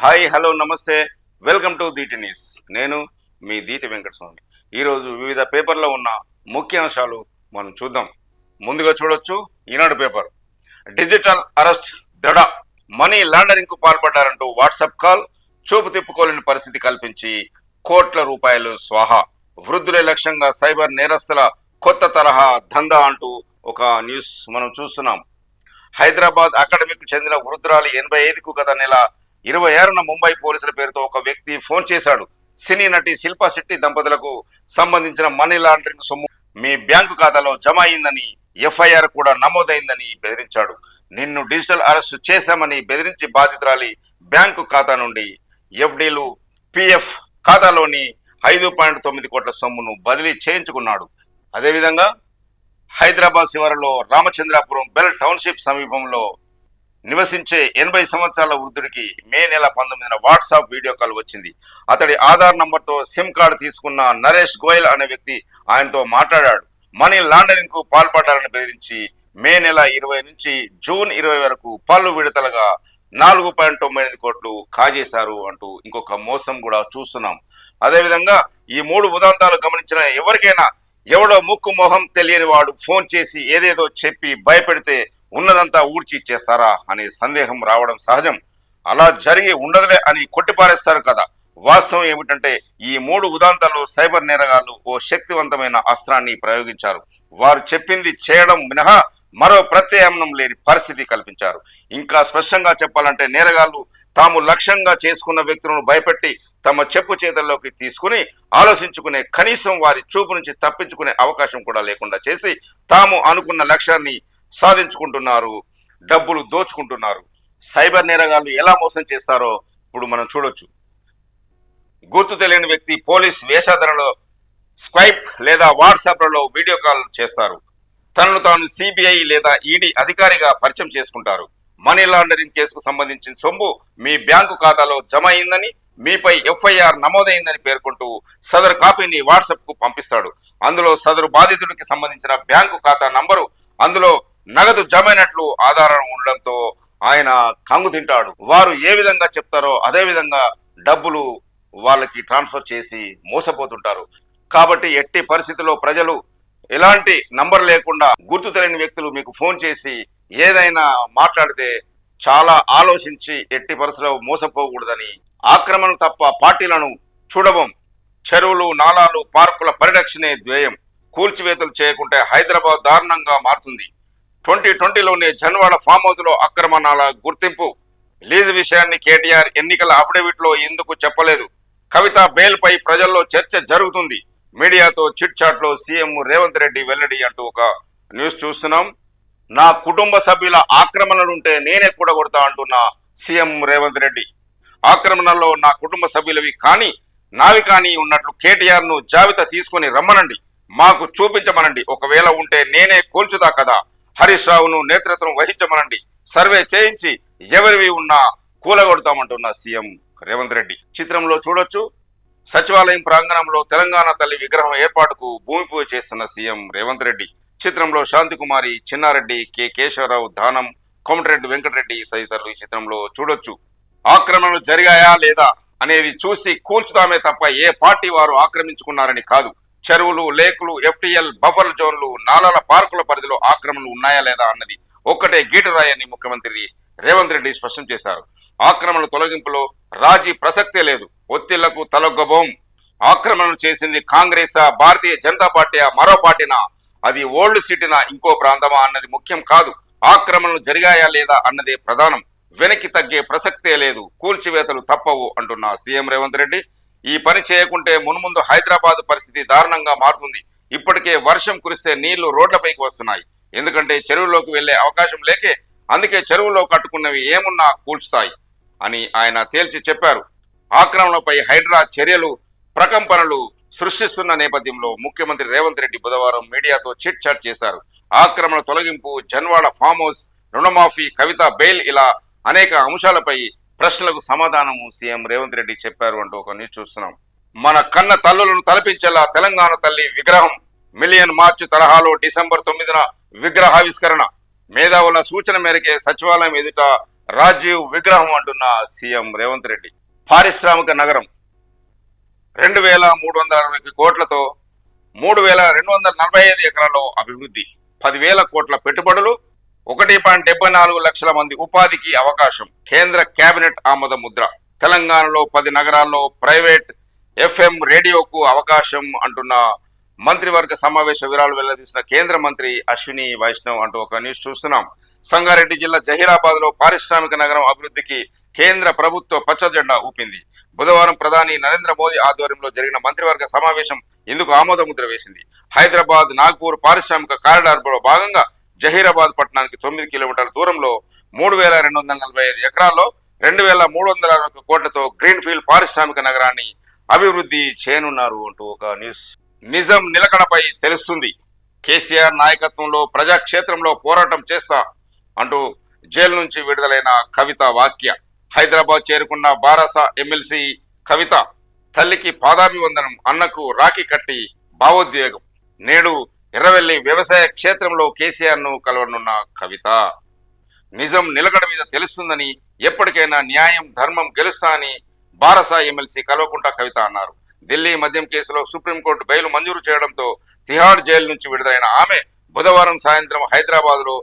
Hi hello నమస్తే. Welcome to DT news. నేను మీ దీటి వెంకటస్వామి. ఈరోజు వివిధ పేపర్లో ఉన్న ముఖ్యాంశాలు మనం చూద్దాం. ముందుగా చూడొచ్చు ఈనాడు పేపర్. డిజిటల్ అరెస్ట్ దడ. మనీ లాండరింగ్కు పాల్పడ్డారంటూ వాట్సాప్ కాల్. చూపు తిప్పుకోలేని పరిస్థితి కల్పించి కోట్ల రూపాయలు స్వాహా. వృద్ధులే లక్ష్యంగా సైబర్ నేరస్తుల కొత్త తరహా దందా అంటూ ఒక న్యూస్ మనం చూస్తున్నాం. హైదరాబాద్ అకాడమీకి చెందిన వృద్ధురాలు ఎనభై ఐదుకు గత నెల ఇరవై ఆరున ముంబై పోలీసుల పేరుతో ఒక వ్యక్తి ఫోన్ చేశాడు. సినీ నటి శిల్పా శెట్టి దంపతులకు సంబంధించిన మనీ లాండరింగ్ సొమ్ము మీ బ్యాంకు ఖాతాలో జమ అయిందని ఎఫ్ఐఆర్ కూడా నమోదైందని బెదిరించాడు. నిన్ను డిజిటల్ అరెస్ట్ చేశామని బెదిరించి బాధితురాలి బ్యాంకు ఖాతా నుండి ఎఫ్డీలు పిఎఫ్ ఖాతాలోని ఐదు పాయింట్ తొమ్మిది కోట్ల సొమ్మును బదిలీ చేయించుకున్నాడు. అదేవిధంగా హైదరాబాద్ శివారులో రామచంద్రాపురం బెల్ టౌన్షిప్ సమీపంలో నివసించే ఎనభై సంవత్సరాల వృద్ధుడికి మే నెల పంతొమ్మిదిన వాట్సాప్ వీడియో కాల్ వచ్చింది. అతడి ఆధార్ నంబర్తో సిమ్ కార్డు తీసుకున్న నరేష్ గోయల్ అనే వ్యక్తి ఆయనతో మాట్లాడాడు. మనీ లాండరింగ్కు పాల్పడ్డారని బెదిరించి మే నెల ఇరవై నుంచి జూన్ ఇరవై వరకు పలు విడతలుగా నాలుగు పాయింట్ తొంభై ఎనిమిది కోట్లు కాజేశారు అంటూ ఇంకొక మోసం కూడా చూస్తున్నాం. అదేవిధంగా ఈ మూడు ఉదాంతాలు గమనించిన ఎవరికైనా ఎవడో ముక్కు మొహం తెలియని వాడు ఫోన్ చేసి ఏదేదో చెప్పి భయపెడితే ఉన్నదంతా ఊడ్చి ఇచ్చేస్తారా అనే సందేహం రావడం సహజం. అలా జరిగి ఉండదులే అని కొట్టిపారేస్తారు కదా. వాస్తవం ఏమిటంటే ఈ మూడు ఉదాంతాల్లో సైబర్ నేరగాళ్ళు ఓ శక్తివంతమైన అస్త్రాన్ని ప్రయోగించారు. వారు చెప్పింది చేయడం మినహా మరో ప్రత్యామ్నం లేని పరిస్థితి కల్పించారు. ఇంకా స్పష్టంగా చెప్పాలంటే నేరగాళ్ళు తాము లక్ష్యంగా చేసుకున్న వ్యక్తులను భయపెట్టి తమ చెప్పు చేతుల్లోకి తీసుకుని ఆలోచించుకునే కనీసం వారి చూపు నుంచి తప్పించుకునే అవకాశం కూడా లేకుండా చేసి తాము అనుకున్న లక్ష్యాన్ని సాధించుకుంటున్నారు డబ్బులు దోచుకుంటున్నారు. సైబర్ నేరగాళ్ళు ఎలా మోసం చేస్తారో ఇప్పుడు మనం చూడొచ్చు. గుర్తు తెలియని వ్యక్తి పోలీస్ వేషాధరణలో స్కైప్ లేదా వాట్సాప్లలో వీడియో కాల్ చేస్తారు. తనను తాను సిబిఐ లేదా ఈడీ అధికారిగా పరిచయం చేసుకుంటారు. మనీ లాండరింగ్ కేసుకు సంబంధించిన సొమ్ము మీ బ్యాంకు ఖాతాలో జమ అయిందని మీపై ఎఫ్ఐఆర్ నమోదైందని పేర్కొంటూ సదరు కాపీని వాట్సాప్కు పంపిస్తాడు. అందులో సదరు బాధితుడికి సంబంధించిన బ్యాంకు ఖాతా నంబరు అందులో నగదు జమైనట్లు ఆధారం ఉండడంతో ఆయన కంగు తింటాడు. వారు ఏ విధంగా చెప్తారో అదే విధంగా డబ్బులు వాళ్ళకి ట్రాన్స్ఫర్ చేసి మోసపోతుంటారు. కాబట్టి ఎట్టి పరిస్థితుల్లో ప్రజలు ఎలాంటి నంబర్ లేకుండా గుర్తు తెలియని వ్యక్తులు మీకు ఫోన్ చేసి ఏదైనా మాట్లాడితే చాలా ఆలోచించి ఎట్టి పరిస్థితిలో మోసపోకూడదని ఆక్రమణ తప్ప పార్టీలను చూడవం చెరువులు నాలాలు పార్కుల పరిరక్షణే ధ్యేయం. కూల్చివేతలు చేయకుంటే హైదరాబాద్ దారుణంగా మారుతుంది. ట్వంటీ ట్వంటీలోనే జన్వాడ ఫామ్ హౌస్లో అక్రమణాల గుర్తింపు. లీజు విషయాన్ని కేటీఆర్ ఎన్నికల అఫిడవిట్లో ఎందుకు చెప్పలేదు? కవిత బెయిల్ పై ప్రజల్లో చర్చ జరుగుతుంది. మీడియాతో చిట్ చాట్లో సీఎం రేవంత్ రెడ్డి వెల్లడి అంటూ ఒక న్యూస్ చూస్తున్నాం. నా కుటుంబ సభ్యుల ఆక్రమణలుంటే నేనే కూడగొడతా అంటున్న సీఎం రేవంత్ రెడ్డి. ఆక్రమణలో నా కుటుంబ సభ్యులవి కానీ నావి కానీ ఉన్నట్లు కేటీఆర్ను జాబితా తీసుకొని రమ్మనండి. మాకు చూపించమనండి. ఒకవేళ ఉంటే నేనే కోల్చుదా కదా. హరీష్ రావును నేతృత్వం వహించమనండి. సర్వే చేయించి ఎవరివి ఉన్నా కూలగొడతామంటున్న సీఎం రేవంత్ రెడ్డి. చిత్రంలో చూడొచ్చు. సచివాలయం ప్రాంగణంలో తెలంగాణ తల్లి విగ్రహం ఏర్పాటుకు భూమి పూజ చేస్తున్న సీఎం రేవంత్ రెడ్డి. చిత్రంలో శాంతికుమారి చిన్నారెడ్డి కె కేశవరావు దానం కోమటిరెడ్డి వెంకటరెడ్డి తదితరులు ఈ చిత్రంలో చూడొచ్చు. ఆక్రమణలు జరిగాయా లేదా అనేది చూసి కూల్చుతామే తప్ప ఏ పార్టీ వారు ఆక్రమించుకున్నారని కాదు. చెరువులు లేకులు ఎఫ్టీఎల్ బఫర్ జోన్లు నాలాల పార్కుల పరిధిలో ఆక్రమణలు ఉన్నాయా లేదా అన్నది ఒక్కటే గీటరాయని ముఖ్యమంత్రి రేవంత్ రెడ్డి స్పష్టం చేశారు. ఆక్రమణ తొలగింపులో రాజీ ప్రసక్తే లేదు. ఒత్తిళ్ళకు తలొగ్గబోం. ఆక్రమణలు చేసింది కాంగ్రెసా భారతీయ జనతా పార్టీ మరో పార్టీనా? అది ఓల్డ్ సిటీనా ఇంకో ప్రాంతమా అన్నది ముఖ్యం కాదు. ఆక్రమణలు జరిగాయా లేదా అన్నదే ప్రధానం. వెనక్కి తగ్గే ప్రసక్తే లేదు. కూల్చివేతలు తప్పవు అంటున్న సీఎం రేవంత్ రెడ్డి. ఈ పని చేయకుంటే మున్ముందు హైదరాబాద్ పరిస్థితి దారుణంగా మారుతుంది. ఇప్పటికే వర్షం కురిస్తే నీళ్ళు రోడ్లపైకి వస్తున్నాయి. ఎందుకంటే చెరువులోకి వెళ్ళే అవకాశం లేకే అందుకే చెరువులో కట్టుకున్నవి ఏమున్నా కూల్చుతాయి అని ఆయన తేల్చి చెప్పారు. ఆక్రమణపై హైడ్రా చర్యలు ప్రకంపనలు సృష్టిస్తున్న నేపథ్యంలో ముఖ్యమంత్రి రేవంత్ రెడ్డి బుధవారం మీడియాతో చిట్ చాట్ చేశారు. ఆక్రమణ తొలగింపు జన్వాడ ఫామ్ హౌస్ రుణమాఫీ కవిత బెయిల్ ఇలా అనేక అంశాలపై ప్రశ్నలకు సమాధానము సీఎం రేవంత్ రెడ్డి చెప్పారు అంటూ ఒక న్యూస్ చూస్తున్నాం. మన కన్న తల్లులను తలపించేలా తెలంగాణ తల్లి విగ్రహం. మిలియన్ మార్చ్ తరహాలో డిసెంబర్ తొమ్మిదిన విగ్రహావిష్కరణ. మేధావుల సూచన మేరకే సచివాలయం ఎదుట రాజీవ్ విగ్రహం అంటున్న సీఎం రేవంత్ రెడ్డి. పారిశ్రామిక నగరం. రెండు వేల మూడు వందల అరవై కోట్లతో మూడు వేల రెండు వందల నలభై ఐదు ఎకరాల్లో అభివృద్ధి. పదివేల కోట్ల పెట్టుబడులు ఒకటి పాయింట్ డెబ్బై నాలుగు లక్షల మంది ఉపాధికి అవకాశం. కేంద్ర కేబినెట్ ఆమోద ముద్ర. తెలంగాణలో పది నగరాల్లో ప్రైవేట్ ఎఫ్ఎం రేడియోకు అవకాశం అంటున్న మంత్రివర్గ సమావేశ వివరాలు వెల్లదీసిన కేంద్ర మంత్రి అశ్విని వైష్ణవ్ అంటూ ఒక న్యూస్ చూస్తున్నాం. సంగారెడ్డి జిల్లా జహీరాబాద్లో పారిశ్రామిక నగరం అభివృద్ధికి కేంద్ర ప్రభుత్వ పచ్చ జెండా ఊపింది. బుధవారం ప్రధాని నరేంద్ర మోదీ ఆధ్వర్యంలో జరిగిన మంత్రివర్గ సమావేశం ఇందుకు ఆమోదముద్ర వేసింది. హైదరాబాద్ నాగ్పూర్ పారిశ్రామిక కారిడార్లో భాగంగా జహీరాబాద్ పట్టణానికి తొమ్మిది కిలోమీటర్ల దూరంలో మూడు వేల రెండు వందల నలభై ఐదు ఎకరాల్లో రెండు వేల మూడు వందల అరవై ఒక్క కోట్లతో గ్రీన్ఫీల్డ్ పారిశ్రామిక నగరాన్ని అభివృద్ధి చేయనున్నారు అంటూ ఒక న్యూస్. నిజం నిలకడపై తెలుస్తుంది. కేసీఆర్ నాయకత్వంలో ప్రజాక్షేత్రంలో పోరాటం చేస్తా అంటూ జైలు నుంచి విడుదలైన కవిత వాక్య. హైదరాబాద్ చేరుకున్న బారాస ఎమ్మెల్సీ కవిత తల్లికి పాదాభివందనం అన్నకు రాఖీ కట్టి భావోద్వేగం. నేడు ఎర్రవెల్లి వ్యవసాయ క్షేత్రంలో కేసీఆర్ను కలవనున్న కవిత. నిజం నిలకడ మీద తెలుస్తుందని ఎప్పటికైనా న్యాయం ధర్మం గెలుస్తా అని బారస ఎమ్మెల్సీ కల్వకుంట కవిత అన్నారు. ఢిల్లీ మద్యం కేసులో సుప్రీంకోర్టు బెయిల్ మంజూరు చేయడంతో తిహాడ్ జైలు నుంచి విడుదలైన ఆమె బుధవారం సాయంత్రం హైదరాబాద్లో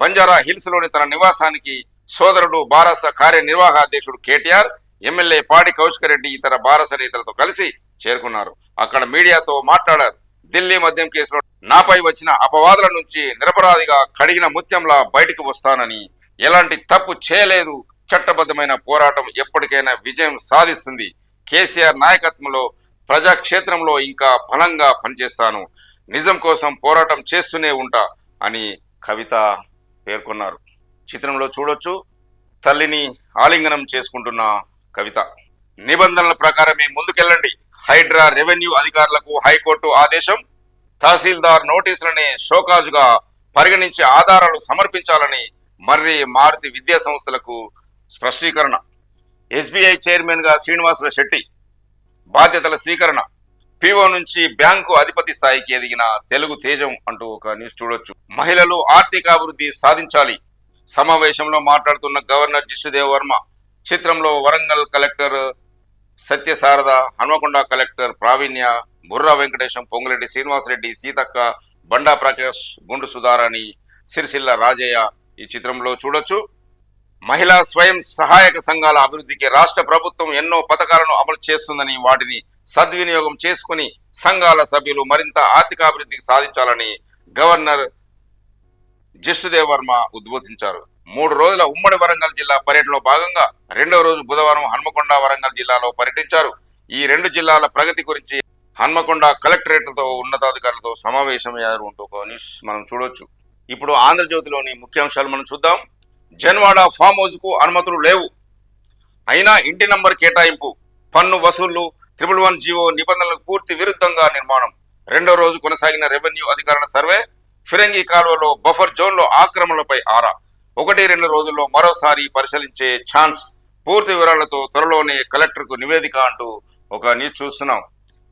బంజారా హిల్స్లోని తన నివాసానికి సోదరుడు బారస కార్యనిర్వాహక అధ్యక్షుడు కేటీఆర్ ఎమ్మెల్యే పాడి కౌశిక రెడ్డి ఇతర బారస నేతలతో కలిసి చేరుకున్నారు. అక్కడ మీడియాతో మాట్లాడారు. ఢిల్లీ మద్యం కేసులో నాపై వచ్చిన అపవాదుల నుంచి నిరపరాధిగా కడిగిన ముత్యంలా బయటకు వస్తానని ఎలాంటి తప్పు చేయలేదు. చట్టబద్ధమైన పోరాటం ఎప్పటికైనా విజయం సాధిస్తుంది. కేసీఆర్ నాయకత్వంలో ప్రజాక్షేత్రంలో ఇంకా బలంగా పనిచేస్తాను. నిజం కోసం పోరాటం చేస్తూనే ఉంటా అని కవిత పేర్కొన్నారు. చిత్రంలో చూడొచ్చు. తల్లిని ఆలింగనం చేసుకుంటున్న కవిత. నిబంధనల ప్రకారమే ముందుకెళ్ళండి. హైడ్రా రెవెన్యూ అధికారులకు హైకోర్టు ఆదేశం. తహసీల్దార్ నోటీసులని షోకాజుగా పరిగణించి ఆధారాలు సమర్పించాలని మర్రి మారుతి విద్యా సంస్థలకు స్పష్టీకరణ. ఎస్బీఐ చైర్మన్గా శ్రీనివాసుల శెట్టి బాధ్యతల స్వీకరణ. పిఓ నుంచి బ్యాంకు అధిపతి స్థాయికి ఎదిగిన తెలుగు తేజం అంటూ ఒక న్యూస్ చూడొచ్చు. మహిళలు ఆర్థిక అభివృద్ధి సాధించాలి. సమావేశంలో మాట్లాడుతున్న గవర్నర్ జిష్ణుదేవ్ వర్మ చిత్రంలో వరంగల్ కలెక్టర్ సత్యశారద హన్మకొండ కలెక్టర్ ప్రావీణ్య బుర్రా వెంకటేశం పొంగులెడ్డి శ్రీనివాసరెడ్డి సీతక్క బండా ప్రకాష్ గుండు సుధారాణి సిరిసిల్ల రాజయ్య ఈ చిత్రంలో చూడొచ్చు. మహిళా స్వయం సహాయక సంఘాల అభివృద్ధికి రాష్ట్ర ప్రభుత్వం ఎన్నో పథకాలను అమలు చేస్తుందని వాటిని సద్వినియోగం చేసుకుని సంఘాల సభ్యులు మరింత ఆర్థికాభివృద్ధికి సాధించాలని గవర్నర్ జిష్ణుదేవ్ వర్మ ఉద్బోధించారు. మూడు రోజుల ఉమ్మడి వరంగల్ జిల్లా పర్యటనలో భాగంగా రెండవ రోజు బుధవారం హన్మకొండ వరంగల్ జిల్లాలో పర్యటించారు. ఈ రెండు జిల్లాల ప్రగతి గురించి హన్మకొండ కలెక్టరేట్లతో ఉన్నతాధికారులతో సమావేశమయ్యారు అంటూ ఒక న్యూస్ మనం చూడొచ్చు. ఇప్పుడు ఆంధ్రజ్యోతిలోని ముఖ్యాంశాలు మనం చూద్దాం. జన్వాడ ఫామ్ హౌస్కు అనుమతులు లేవు. అయినా ఇంటి నంబర్ కేటాయింపు పన్ను వసూళ్ళు త్రిబుల్ వన్ జీవో నిబంధనలకు పూర్తి విరుద్ధంగా నిర్మాణం. రెండో రోజు కొనసాగిన రెవెన్యూ అధికారుల సర్వే ఫిరంగి కాలువలో బఫర్ జోన్లో ఆక్రమణలపై ఆరా. ఒకటి రెండు రోజుల్లో మరోసారి పరిశీలించే ఛాన్స్ పూర్తి వివరాలతో త్వరలోనే కలెక్టర్కు నివేదిక అంటూ ఒక న్యూస్ చూస్తున్నాం.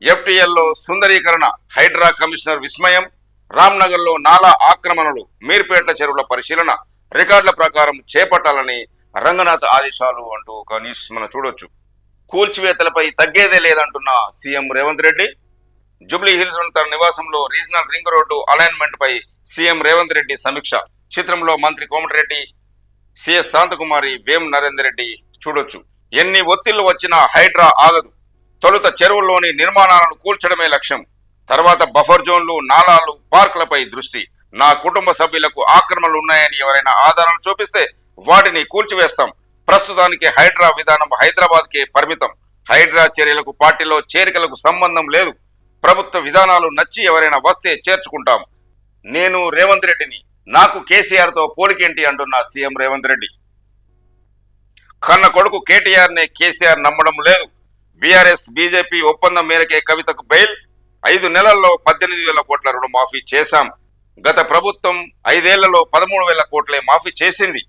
ఎఫ్టీఎల్లో సుందరీకరణ హైడ్రా కమిషనర్ విస్మయం రామ్నగర్లో నాలా ఆక్రమణలు మీర్పేట్ల చెరువుల పరిశీలన రికార్డుల ప్రకారం చేపట్టాలని రంగనాథ్ ఆదేశాలు అంటూ ఒక న్యూస్ మనం చూడొచ్చు. కూల్చివేతలపై తగ్గేదే లేదంటున్న CM Revanth Reddy. Jubilee Hills తన నివాసంలో రీజనల్ రింగ్ రోడ్డు అలైన్మెంట్ పై సీఎం రేవంత్ రెడ్డి సమీక్ష. చిత్రంలో మంత్రి కోమటిరెడ్డి సిఎస్ శాంతకుమారి వేం నరేందర్ రెడ్డి చూడొచ్చు. ఎన్ని ఒత్తిళ్ళు వచ్చినా హైడ్రా ఆగదు. తొలుత చెరువుల్లోని నిర్మాణాలను కూల్చడమే లక్ష్యం. తర్వాత బఫర్ జోన్లు నాలాలు పార్కులపై దృష్టి. నా కుటుంబ సభ్యులకు ఆక్రమణలు ఉన్నాయని ఎవరైనా ఆధారాలు చూపిస్తే వాటిని కూల్చివేస్తాం. ప్రస్తుతానికి హైడ్రా విధానం హైదరాబాద్కే పరిమితం. హైడ్రా చర్యలకు పార్టీలో చేరికలకు సంబంధం లేదు. ప్రభుత్వ విధానాలు నచ్చి ఎవరైనా వస్తే చేర్చుకుంటాం. నేను రేవంత్ రెడ్డిని. నాకు కేసీఆర్తో పోలికేంటి అంటున్న సీఎం రేవంత్ రెడ్డి? కన్న కొడుకు కేటీఆర్ని కేసీఆర్ నమ్మడం లేదు. బీఆర్ఎస్ బీజేపీ ఒప్పందం మేరకే కవితకు బెయిల్. ఐదు నెలల్లో పద్దెనిమిది వేల కోట్ల రుణమాఫీ చేశాం. గత ప్రభుత్వం ఐదేళ్ళలో పదమూడు వేల కోట్లే మాఫీ చేసింది.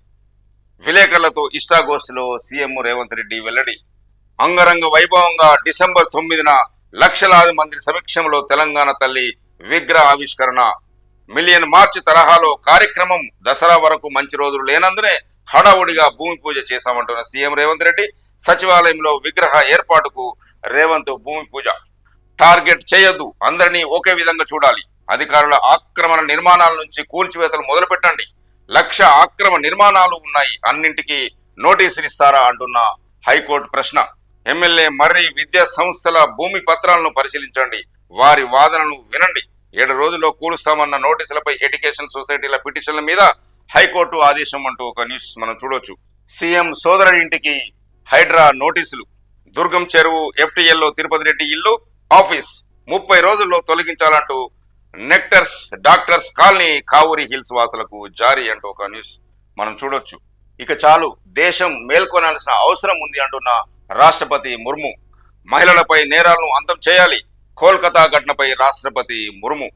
విలేకరులతో ఇష్టాగోష్ఠిలో సీఎం రేవంత్ రెడ్డి వెల్లడి. అంగరంగ వైభవంగా డిసెంబర్ తొమ్మిదిన లక్షలాది మంది సమీక్షంలో తెలంగాణ తల్లి విగ్రహ ఆవిష్కరణ మిలియన్ మార్చ్ తరహాలో కార్యక్రమం దసరా వరకు మంచి రోజులు లేనందునే హడావుడిగా భూమి పూజ చేశామంటున్న సీఎం రేవంత్ రెడ్డి సచివాలయంలో విగ్రహ ఏర్పాటుకు రేవంత్ భూమి పూజ. టార్గెట్ చేయొద్దు. అందరినీ ఒకే విధంగా చూడాలి. అధికారుల ఆక్రమణ నిర్మాణాల నుంచి కూల్చివేతలు మొదలు పెట్టండి లక్ష ఆక్రమ నిర్మాణాలు ఉన్నాయి. అన్నింటికి నోటీసులు ఇస్తారా అంటున్న హైకోర్టు ప్రశ్న. ఎమ్మెల్యే మర్రి విద్యా సంస్థల భూమి పత్రాలను పరిశీలించండి. వారి వాదనను వినండి. ఏడు రోజుల్లో కూలుస్తామన్న నోటీసులపై ఎడ్యుకేషన్ సొసైటీల పిటిషన్ల మీద హైకోర్టు ఆదేశం అంటూ ఒక న్యూస్ మనం చూడొచ్చు. సీఎం సోదరుడింటికి హైడ్రా నోటీసులు. దుర్గం చెరువు ఎఫ్టీఎల్లో తిరుపతి రెడ్డి ఇల్లు ఆఫీస్. ముప్పై రోజుల్లో తొలగించాలంటూ నెక్టర్స్ డాక్టర్స్ కాలనీ కావూరి హిల్స్ వాసులకు జారీ అంటూ ఒక న్యూస్ మనం చూడొచ్చు. ఇక చాలు దేశం మేల్కొనాల్సిన అవసరం ఉంది అంటున్న రాష్ట్రపతి ముర్ము. మహిళలపై నేరాలను అంతం చేయాలి. కోల్కతా ఘటనపై రాష్ట్రపతి ముర్ము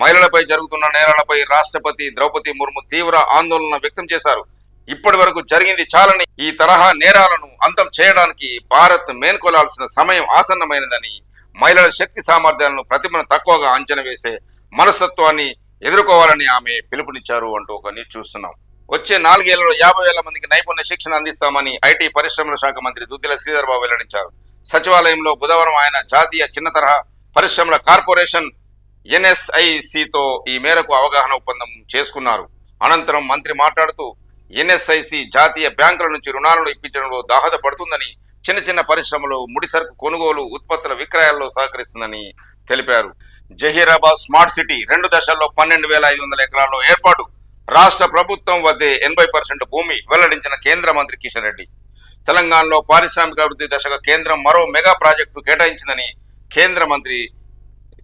మహిళలపై జరుగుతున్న నేరాలపై రాష్ట్రపతి ద్రౌపది ముర్ము తీవ్ర ఆందోళన వ్యక్తం చేశారు. ఇప్పటి వరకు జరిగింది చాలని ఈ తరహా నేరాలను అంతం చేయడానికి భారత్ మేల్కొలాల్సిన సమయం ఆసన్నమైనదని మహిళల శక్తి సామర్థ్యాలను ప్రతిభను తక్కువగా అంచనా వేసే మనస్తత్వాన్ని ఎదుర్కోవాలని ఆమె పిలుపునిచ్చారు అంటూ ఒక న్యూస్ చూస్తున్నాం. వచ్చే నాలుగేళ్ళలో యాభై వేల మందికి నైపుణ్య శిక్షణ అందిస్తామని ఐటీ పరిశ్రమల శాఖ మంత్రి దుద్దిల శ్రీధర్ బాబు వెల్లడించారు. సచివాలయంలో బుధవారం ఆయన జాతీయ చిన్న తరహా పరిశ్రమల కార్పొరేషన్ ఎన్ఎస్ఐసితో ఈ మేరకు అవగాహన ఒప్పందం చేసుకున్నారు. అనంతరం మంత్రి మాట్లాడుతూ ఎన్ఎస్ఐసి జాతీయ బ్యాంకుల నుంచి రుణాలను ఇప్పించడంలో దోహదపడుతుందని చిన్న చిన్న పరిశ్రమలు ముడిసరుకు కొనుగోలు ఉత్పత్తుల విక్రయాల్లో సహకరిస్తుందని తెలిపారు. జహీరాబాద్ స్మార్ట్ సిటీ రెండు దశల్లో పన్నెండు వేల ఐదు వందల ఎకరాల్లో ఏర్పాటు. రాష్ట్ర ప్రభుత్వం వద్దే ఎనభై పర్సెంట్ భూమి వెల్లడించిన కేంద్ర మంత్రి కిషన్ రెడ్డి. తెలంగాణలో పారిశ్రామిక అభివృద్ధి దశగా కేంద్రం మరో మెగా ప్రాజెక్టు కేటాయించిందని కేంద్ర మంత్రి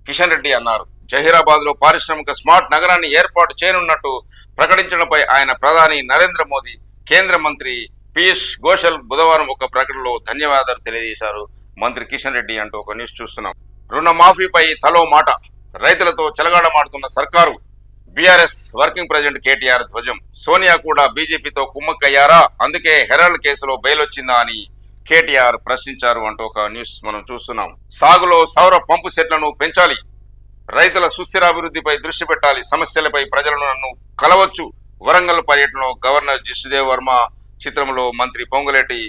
కిషన్ రెడ్డి అన్నారు. జహీరాబాద్లో పారిశ్రామిక స్మార్ట్ నగరాన్ని ఏర్పాటు చేయనున్నట్టు ప్రకటించడంపై ఆయన ప్రధాని నరేంద్ర మోదీ కేంద్ర మంత్రి పీయూష్ గోషల్ బుధవారం ఒక ప్రకటనలో ధన్యవాదాలు తెలియజేశారు. మంత్రి కిషన్ రెడ్డి అంటూ ఒక న్యూస్ చూస్తున్నాం. రుణమాఫీపై తలో మాట. రైతులతో చెలగాడమాడుతున్న సర్కారు బీఆర్ఎస్ వర్కింగ్ ప్రెసిడెంట్ కేటీఆర్ ధ్వజం. సోనియా కూడా బీజేపీతో కుమ్మక్కయ్యారా? అందుకే హెరాల్డ్ కేసులో బెయిల్ వచ్చిందా అని కేటీఆర్ ప్రశ్నించారు అంటూ ఒక న్యూస్ మనం చూస్తున్నాం. సాగులో సౌర పంపు సెట్లను పెంచాలి. రైతుల సుస్థిరాభివృద్ధిపై దృష్టి పెట్టాలి. సమస్యలపై ప్రజలను నన్ను కలవచ్చు. వరంగల్ పర్యటనలో గవర్నర్ జిష్ణుదేవ్ వర్మ చిత్రంలో మంత్రి పొంగులేటి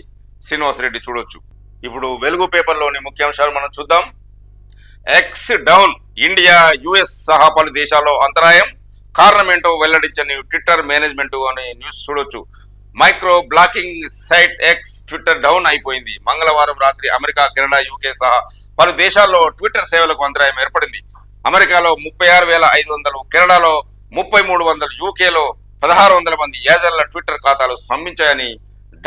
శ్రీనివాసరెడ్డి చూడొచ్చు. ఇప్పుడు వెలుగు పేపర్లోని ముఖ్యాంశాలు మనం చూద్దాం. ఎక్స్ డౌన్ ఇండియా యుఎస్ సహా పలు దేశాల్లో అంతరాయం. కారణం ఏంటో వెల్లడించని ట్విట్టర్ మేనేజ్మెంట్ అనే న్యూస్ చూడొచ్చు. Micro blogging site X Twitter down అయిపోయింది. మంగళవారం రాత్రి అమెరికా కెనడా యూకే సహా పలు దేశాల్లో ట్విట్టర్ సేవలకు అంతరాయం ఏర్పడింది. అమెరికాలో ముప్పై ఆరు వేల ఐదు వందలు కెనడాలో ముప్పై మూడు వందలు యూకేలో పదహారు వందల మంది యాజర్ల ట్విట్టర్ ఖాతాలు స్తంభించాయని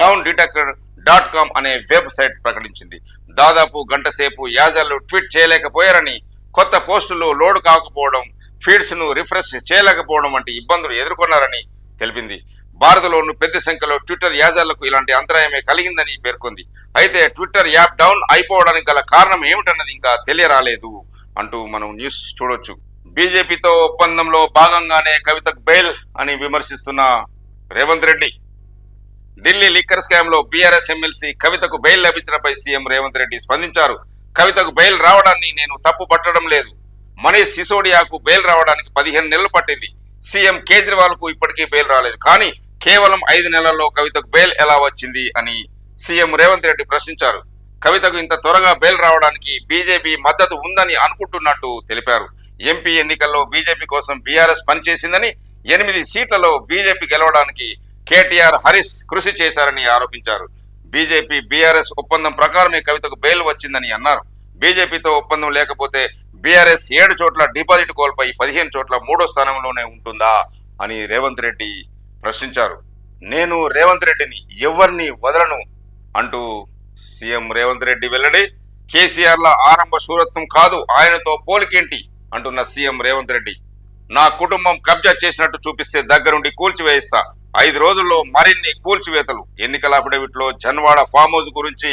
డౌన్ డిటెక్టర్ డాట్ కామ్ అనే వెబ్సైట్ ప్రకటించింది. దాదాపు గంట సేపు యాజర్లు ట్వీట్ చేయలేకపోయారని కొత్త పోస్టులు లోడ్ కాకపోవడం ఫీడ్స్ను రిఫ్రెష్ చేయలేకపోవడం వంటి ఇబ్బందులు ఎదుర్కొన్నారని తెలిపింది. భారత్లోను పెద్ద సంఖ్యలో ట్విట్టర్ యాజర్లకు ఇలాంటి అంతరాయమే కలిగిందని పేర్కొంది. అయితే ట్విట్టర్ యాప్ డౌన్ అయిపోవడానికి గల కారణం ఏమిటన్నది ఇంకా తెలియరాలేదు అంటూ మనం న్యూస్ చూడొచ్చు. బీజేపీతో ఒప్పందంలో భాగంగానే కవితకు బెయిల్ అని విమర్శిస్తున్న రేవంత్ రెడ్డి. ఢిల్లీ లిక్కర్ స్కామ్లో బీఆర్ఎస్ ఎమ్మెల్సీ కవితకు బెయిల్ లభించడంపై సీఎం రేవంత్ రెడ్డి స్పందించారు. కవితకు బెయిల్ రావడాన్ని నేను తప్పు పట్టడం లేదు. మనీష్ సిసోడియాకు బెయిల్ రావడానికి పదిహేను నెలలు పట్టింది. సీఎం కేజ్రీవాల్కు ఇప్పటికీ బెయిల్ రాలేదు. కానీ కేవలం ఐదు నెలల్లో కవితకు బెయిల్ ఎలా వచ్చింది అని సీఎం రేవంత్ రెడ్డి ప్రశ్నించారు. కవితకు ఇంత త్వరగా బెయిల్ రావడానికి బీజేపీ మద్దతు ఉందని అనుకుంటున్నట్టు తెలిపారు. ఎంపీ ఎన్నికల్లో బీజేపీ కోసం బీఆర్ఎస్ పనిచేసిందని ఎనిమిది సీట్లలో బీజేపీ గెలవడానికి కేటీఆర్ హరీష్ కృషి చేశారని ఆరోపించారు. బీజేపీ బీఆర్ఎస్ ఒప్పందం ప్రకారమే కవితకు బెయిల్ వచ్చిందని అన్నారు. బీజేపీతో ఒప్పందం లేకపోతే బీఆర్ఎస్ ఏడు చోట్ల డిపాజిట్ కోల్పోయి పదిహేను చోట్ల మూడో స్థానంలోనే ఉంటుందా అని రేవంత్ రెడ్డి ప్రశ్నించారు. నేను రేవంత్ రెడ్డిని ఎవరిని వదలను అంటూ సీఎం రేవంత్ రెడ్డి వెల్లడి కేసీఆర్ల ఆరంభ శూరత్వం కాదు ఆయనతో పోలికేంటి అంటున్న సీఎం రేవంత్ రెడ్డి. నా కుటుంబం కబ్జా చేసినట్టు చూపిస్తే దగ్గరుండి కూల్చివేయిస్తా. ఐదు రోజుల్లో మరిన్ని కూల్చివేతలు. ఎన్నికల అఫిడవిట్లో జన్వాడ ఫామ్ హౌస్ గురించి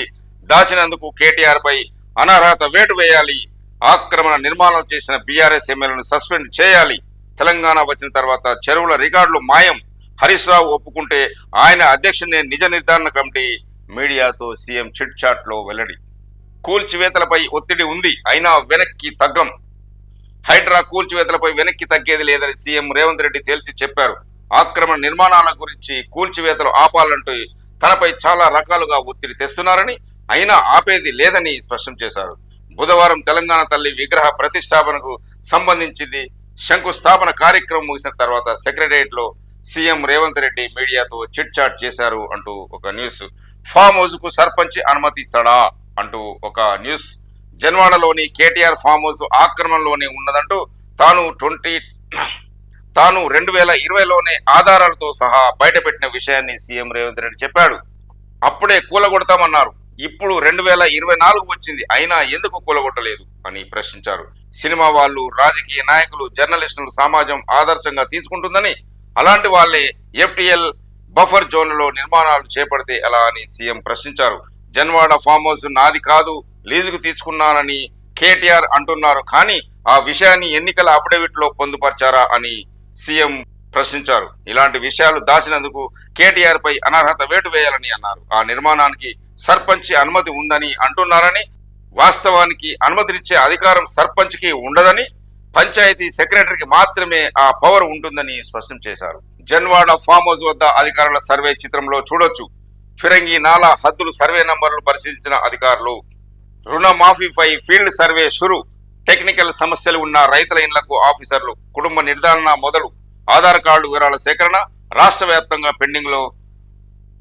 దాచినందుకు కేటీఆర్ పై అనర్హత వేటు వేయాలి ఆక్రమణ నిర్మాణం చేసిన బీఆర్ఎస్ ఎమ్మెల్యేను సస్పెండ్ చేయాలి. తెలంగాణ వచ్చిన తర్వాత చెరువుల రికార్డులు మాయం. హరీష్ రావు ఒప్పుకుంటే ఆయన అధ్యక్షుని నిజ నిర్ధారణ కమిటీ మీడియాతో సీఎం చిట్ చాట్లో వెల్లడి. కూల్చివేతలపై ఒత్తిడి ఉంది అయినా వెనక్కి తగ్గం. హైడ్రా కూల్చివేతలపై వెనక్కి తగ్గేది లేదని సీఎం రేవంత్ రెడ్డి తేల్చి చెప్పారు. ఆక్రమణ నిర్మాణాల గురించి కూల్చివేతలు ఆపాలంటూ తనపై చాలా రకాలుగా ఒత్తిడి తెస్తున్నారని అయినా ఆపేది లేదని స్పష్టం చేశారు. బుధవారం తెలంగాణ తల్లి విగ్రహ ప్రతిష్టాపనకు సంబంధించింది శంకుస్థాపన కార్యక్రమం ముగిసిన తర్వాత సెక్రటరియట్లో సీఎం రేవంత్ రెడ్డి మీడియాతో చిట్ చాట్ చేశారు అంటూ ఒక న్యూస్. ఫామ్ హౌస్కు సర్పంచ్ అనుమతిస్తాడా అంటూ ఒక న్యూస్. జన్వాడలోని కేటీఆర్ ఫామ్ హౌస్ ఆక్రమణలోనే ఉన్నదంటూ తాను ట్వంటీ తాను రెండు వేల ఇరవైలోనే ఆధారాలతో సహా బయటపెట్టిన విషయాన్ని సీఎం రేవంత్ రెడ్డి చెప్పాడు. అప్పుడే కూలగొడతామన్నారు. ఇప్పుడు రెండు వేల ఇరవై నాలుగు వచ్చింది. అయినా ఎందుకు కూలగొట్టలేదు అని ప్రశ్నించారు. సినిమా వాళ్ళు రాజకీయ నాయకులు జర్నలిస్టులు సమాజం ఆదర్శంగా తీసుకుంటుందని అలాంటి వాళ్ళే ఎఫ్టిఎల్ బఫర్ జోన్లలో నిర్మాణాలు చేపడితే ఎలా అని సీఎం ప్రశ్నించారు. జన్వాడ ఫామ్ హౌస్ నాది కాదు లీజుకు తీసుకున్నానని కేటీఆర్ అంటున్నారు. కానీ ఆ విషయాన్ని ఎన్నికల అఫిడవిట్లో పొందుపరిచారా అని సీఎం ప్రశ్నించారు. ఇలాంటి విషయాలు దాచినందుకు కేటీఆర్ పై అనర్హత వేటు వేయాలని అన్నారు. ఆ నిర్మాణానికి సర్పంచ్ అనుమతి ఉందని అంటున్నారని వాస్తవానికి అనుమతినిచ్చే అధికారం సర్పంచ్కి ఉండదని పంచాయతీ సెక్రటరీకి మాత్రమే ఆ పవర్ ఉంటుందని స్పష్టం చేశారు. జన్వాడ ఫామ్ హౌస్ వద్ద అధికారుల సర్వే చిత్రంలో చూడొచ్చు. ఫిరంగి నాలా హద్దులు సర్వే నంబర్లు పరిశీలించిన అధికారులు. రుణమాఫీపై ఫీల్డ్ సర్వే షురు. టెక్నికల్ సమస్యలు ఉన్న రైతుల ఇండ్లకు ఆఫీసర్లు కుటుంబ నిర్ధారణ మొదలు. ఆధార్ కార్డు వివరాల సేకరణ రాష్ట్ర వ్యాప్తంగా పెండింగ్లో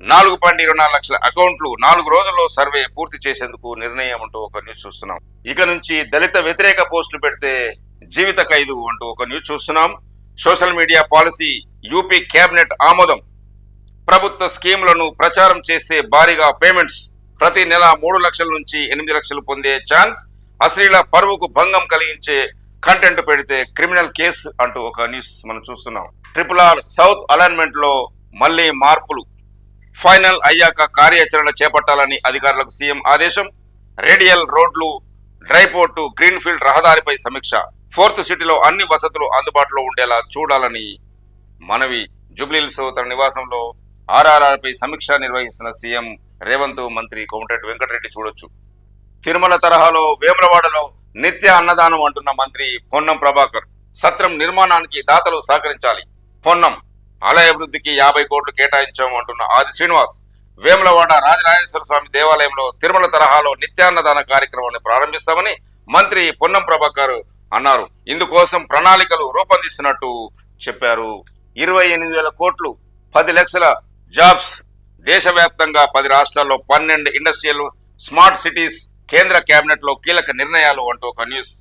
నాలుగు పాయింట్ ఇరవై నాలుగు లక్షల అకౌంట్లు నాలుగు రోజుల్లో సర్వే పూర్తి చేసేందుకు నిర్ణయం అంటూ ఒక న్యూస్ చూస్తున్నాం. ఇక నుంచి దళిత వ్యతిరేక పోస్టులు పెడితే జీవిత ఖైదు అంటూ ఒక న్యూస్ చూస్తున్నాం. Social media policy UP cabinet ఆమోదం. ప్రభుత్వ స్కీములను ప్రచారం చేసే భారీగా పేమెంట్స్. ప్రతి నెల మూడు లక్షల నుంచి ఎనిమిది లక్షలు పొందే ఛాన్స్. అశ్లీల పరువుకు భంగం కలిగించే కంటెంట్ పెడితే క్రిమినల్ కేసు అంటూ ఒక న్యూస్ మనం చూస్తున్నాం. ట్రిపుల్ ఆర్ సౌత్ అలైన్మెంట్లో మళ్ళీ మార్పులు. ఫైనల్ అయ్యాక కార్యాచరణ చేపట్టాలని అధికారులకు సీఎం ఆదేశం. రేడియల్ రోడ్లు డ్రైపోర్టు గ్రీన్ఫీల్డ్ రహదారిపై సమీక్ష. ఫోర్త్ సిటీలో అన్ని వసతులు అందుబాటులో ఉండేలా చూడాలని మనవి. జుబ్లీల్స్ తన నివాసంలో ఆర్ఆర్ఆర్పై సమీక్ష నిర్వహిస్తున్న సీఎం రేవంత్ మంత్రి కోమటిరెడ్డి వెంకటరెడ్డి చూడొచ్చు. తిరుమల తరహాలో వేములవాడలో నిత్య అన్నదానం అంటున్న మంత్రి పొన్నం ప్రభాకర్. సత్రం నిర్మాణానికి దాతలు సహకరించాలి. పొన్నం ఆలయ అభివృద్ధికి యాభై కోట్లు కేటాయించాము అంటున్న ఆది శ్రీనివాస్. వేములవాడ రాజరాజేశ్వర స్వామి దేవాలయంలో తిరుమల తరహాలో నిత్యాన్నదాన కార్యక్రమాన్ని ప్రారంభిస్తామని మంత్రి పొన్నం ప్రభాకర్ అన్నారు. ఇందుకోసం ప్రణాళికలు రూపొందిస్తున్నట్టు చెప్పారు. ఇరవై ఎనిమిది వేల కోట్లు పది లక్షల జాబ్స్ దేశవ్యాప్తంగా పది రాష్ట్రాల్లో పన్నెండు ఇండస్ట్రియల్ స్మార్ట్ సిటీస్ కేంద్ర కేబినెట్లో కీలక నిర్ణయాలు అంటూ ఒక న్యూస్.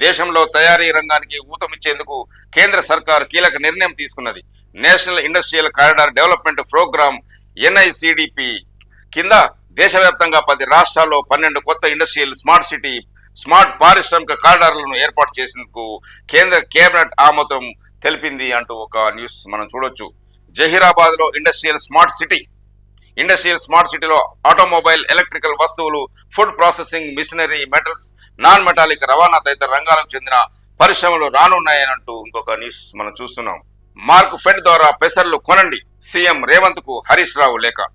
దేశంలో తయారీ రంగానికి ఊతమిచ్చేందుకు కేంద్ర సర్కార్ కీలక నిర్ణయం తీసుకున్నది. National industrial corridor development program NICDP. కింద దేశవ్యాప్తంగా పది రాష్ట్రాల్లో పన్నెండు కొత్త ఇండస్ట్రియల్ స్మార్ట్ సిటీ స్మార్ట్ పారిశ్రామిక కారిడార్లను ఏర్పాటు చేసేందుకు కేంద్ర కేబినెట్ ఆమోదం తెలిపింది అంటూ ఒక న్యూస్ మనం చూడొచ్చు. జహీరాబాద్లో industrial smart city industrial smart సిటీలో ఆటోమొబైల్ ఎలక్ట్రికల్ వస్తువులు food processing machinery metals non metallic రవాణా తదితర రంగాలకు చెందిన పరిశ్రమలు రానున్నాయని అంటూ ఇంకొక న్యూస్ మనం చూస్తున్నాం. మార్క్ ఫెడ్ ద్వారా పెసర్లు కొనండి. సీఎం రేవంత్కు హరీష్ రావు లేఖ.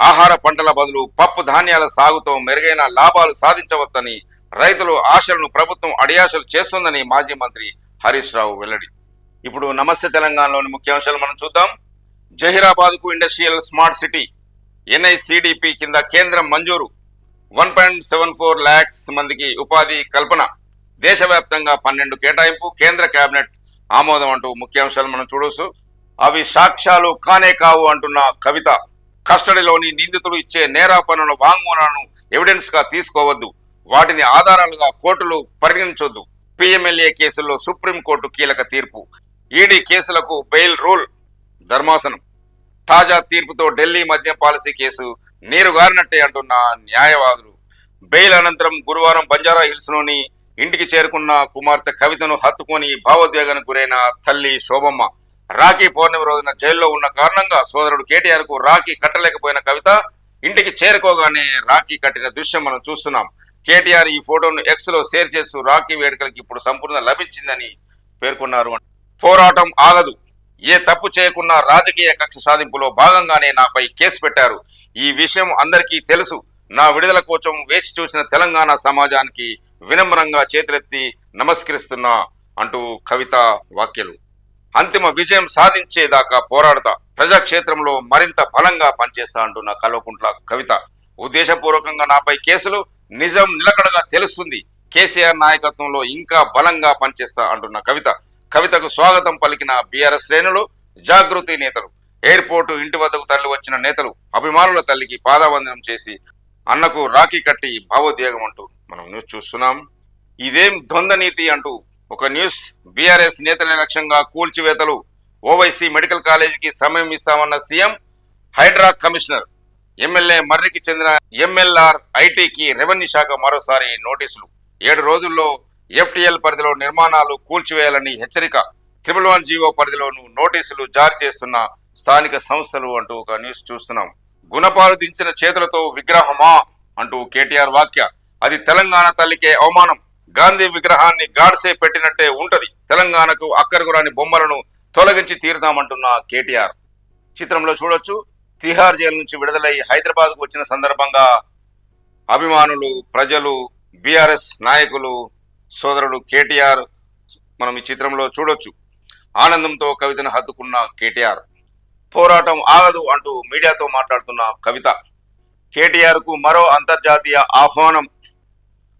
ఆహార పంటల బదులు పప్పు ధాన్యాల సాగుతో మెరుగైన లాభాలు సాధించవచ్చని రైతులు ఆశలను ప్రభుత్వం అడియాశలు చేస్తుందని మాజీ మంత్రి హరీష్ రావు వెల్లడి. ఇప్పుడు నమస్తే తెలంగాణలోని ముఖ్యాంశాలు మనం చూద్దాం. జహీరాబాద్కు ఇండస్ట్రియల్ స్మార్ట్ సిటీ ఎన్ఐసిడిపి కింద కేంద్రం మంజూరు. One point seven four lakhs మందికి ఉపాధి కల్పన. దేశవ్యాప్తంగా పన్నెండు కేటాయింపు కేంద్ర కేబినెట్ ఆమోదం అంటూ ముఖ్యాంశాలు మనం చూడొచ్చు. అవి సాక్ష్యాలు కానే కావు అంటున్న కవిత. కస్టడీలోని నిందితులు ఇచ్చే నేరాపనుల వాంగ్మూలాలను ఎవిడెన్స్గా తీసుకోవద్దు. వాటిని ఆధారాలుగా కోర్టులు పరిగణించొద్దు. పిఎంఎల్ఏ కేసుల్లో సుప్రీంకోర్టు కీలక తీర్పు. ఈడీ కేసులకు బెయిల్ రూల్. ధర్మాసనం. తాజా తీర్పుతో ఢిల్లీ మద్యం పాలసీ కేసు నీరుగారినట్టే అంటున్న న్యాయవాదులు. బెయిల్ అనంతరం గురువారం బంజారా హిల్స్లోని ఇంటికి చేరుకున్న కుమార్తె కవితను హత్తుకొని భావోద్వేగానికి గురైన తల్లి శోభమ్మ. రాఖీ పౌర్ణమి రోజున జైల్లో ఉన్న కారణంగా సోదరుడు కేటీఆర్కు రాఖీ కట్టలేకపోయిన కవిత ఇంటికి చేరుకోగానే రాఖీ కట్టిన దృశ్యం మనం చూస్తున్నాం. కేటీఆర్ ఈ ఫోటోను ఎక్స్లో షేర్ చేస్తూ రాఖీ వేడుకలకి ఇప్పుడు సంపూర్ణ లభించిందని పేర్కొన్నారు. పోరాటం ఆగదు. ఏ తప్పు చేయకున్నా రాజకీయ కక్ష సాధింపులో భాగంగానే నాపై కేసు పెట్టారు. ఈ విషయం అందరికీ తెలుసు. నా విడుదల కోసం వేచి చూసిన తెలంగాణ సమాజానికి వినమ్రంగా చేతులెత్తి నమస్కరిస్తున్నా అంటూ కవిత వాక్యలు అంతిమ విజయం సాధించేదాకా పోరాడతా ప్రజాక్షేత్రంలో మరింత బలంగా పనిచేస్తా అంటున్న కల్వకుంట్ల కవిత. ఉద్దేశపూర్వకంగా నాపై కేసులు నిజం నిలకడగా తెలుస్తుంది. కేసీఆర్ నాయకత్వంలో ఇంకా బలంగా పనిచేస్తా అంటున్న కవిత. కవితకు స్వాగతం పలికిన బీఆర్ఎస్ శ్రేణులు జాగృతి నేతలు ఎయిర్పోర్టు ఇంటి వద్దకు తరలి వచ్చిన నేతలు అభిమానుల తల్లికి పాదావందనం చేసి అన్నకు రాఖీ కట్టి భావోద్వేగం అంటూ మనం న్యూస్ చూస్తున్నాం. ఇదేం ద్వంద్వ నీతి అంటూ ఒక న్యూస్ బీఆర్ఎస్ నేతల లక్ష్యంగా కూల్చివేతలు ఓవైసీ మెడికల్ కాలేజీకి సమయం ఇస్తామన్న సీఎం హైడ్రా కమిషనర్ ఎమ్మెల్యే మర్రికి చెందిన ఎంఎల్ఆర్ ఐటీకి రెవెన్యూ శాఖ మరోసారి నోటీసులు. ఏడు రోజుల్లో ఎఫ్టిఎల్ పరిధిలో నిర్మాణాలు కూల్చివేయాలని హెచ్చరిక. ట్రిపుల్ వన్ జీవో పరిధిలోను నోటీసులు జారీ చేస్తున్న స్థానిక సంస్థలు అంటూ ఒక న్యూస్ చూస్తున్నాం. గుణపాలు దించిన చేతులతో విగ్రహమా? అంటూ కేటీఆర్ వాక్య అది తెలంగాణ తల్లికే అవమానం. గాంధీ విగ్రహాన్ని గాడ్సే పెట్టినట్టే ఉంటది. తెలంగాణకు అక్కరగురాని బొమ్మలను తొలగించి తీరుదామంటున్న కేటీఆర్. చిత్రంలో చూడొచ్చు తిహార్ జైలు నుంచి విడుదలై హైదరాబాద్కు వచ్చిన సందర్భంగా అభిమానులు ప్రజలు బీఆర్ఎస్ నాయకులు సోదరుడు కేటీఆర్ మనం ఈ చిత్రంలో చూడొచ్చు. ఆనందంతో కవితను హత్తుకున్న కేటీఆర్. పోరాటం ఆగదు అంటూ మీడియాతో మాట్లాడుతున్న కవిత. కేటీఆర్కు మరో అంతర్జాతీయ ఆహ్వానం.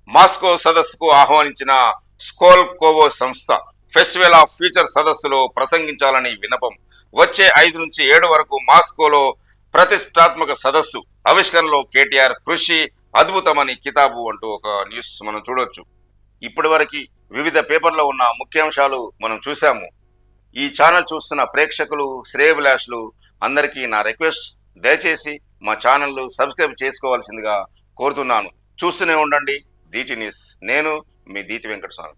మాస్కో సదస్సుకు ఆహ్వానించిన స్కోల్ కోవో సంస్థ ఫెస్టివల్ ఆఫ్ ఫ్యూచర్ సదస్సులో ప్రసంగించాలని వినపం వచ్చే ఐదు నుంచి ఏడు వరకు మాస్కోలో ప్రతిష్టాత్మక సదస్సు. ఆవిష్కరణలో కేటీఆర్ కృషి అద్భుతమని కితాబు అంటూ ఒక న్యూస్ మనం చూడొచ్చు. ఇప్పటి వరకు వివిధ పేపర్లో ఉన్న ముఖ్యాంశాలు మనం చూసాము ఈ ఛానల్ చూస్తున్న ప్రేక్షకులు శ్రేయభిలాషులు అందరికీ నా రిక్వెస్ట్ దయచేసి మా ఛానల్ను సబ్స్క్రైబ్ చేసుకోవాల్సిందిగా కోరుతున్నాను. చూస్తూనే ఉండండి. DT news. నేను మీ దీటి వెంకటస్వామి.